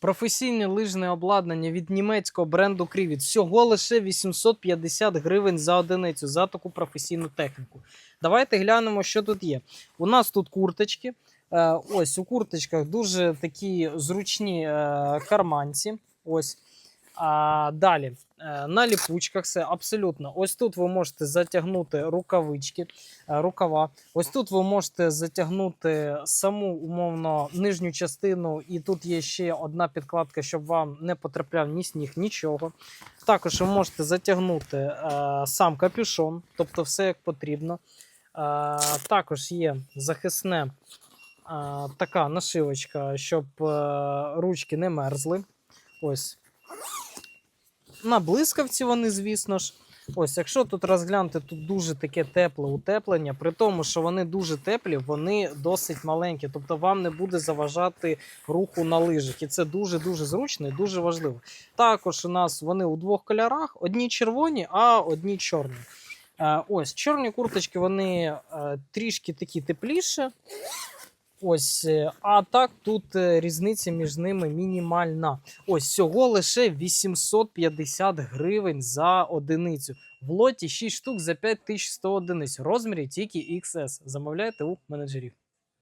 Професійне лижне обладнання від німецького бренду Крівіт. Всього лише 850 гривень за одиницю за таку професійну техніку. Давайте глянемо, що тут є. У нас тут курточки. Е, Ось у курточках дуже такі зручні е, карманці. Ось. А далі на ліпучках все абсолютно. Ось тут ви можете затягнути рукавички, е, рукава. Ось тут ви можете затягнути саму умовно нижню частину, і тут є ще одна підкладка, щоб вам не потрапляв ні сніг, нічого. Також ви можете затягнути е, сам капюшон, тобто все як потрібно. Е, також є захисне е, така нашивочка, щоб е, ручки не мерзли. Ось. На блискавці вони, звісно ж. Ось, якщо тут розглянути, тут дуже таке тепле утеплення, при тому, що вони дуже теплі, вони досить маленькі, тобто вам не буде заважати руху на лижах. І це дуже-дуже зручно і дуже важливо. Також у нас вони у двох кольорах: одні червоні, а одні чорні. Е, Ось чорні курточки, вони е, трішки такі тепліші. Ось, е, а так тут е, різниця між ними мінімальна. Ось всього лише 850 гривень за одиницю. В лоті 6 штук за 5100 одиниць. Розмірі тільки XS. Замовляйте у менеджерів.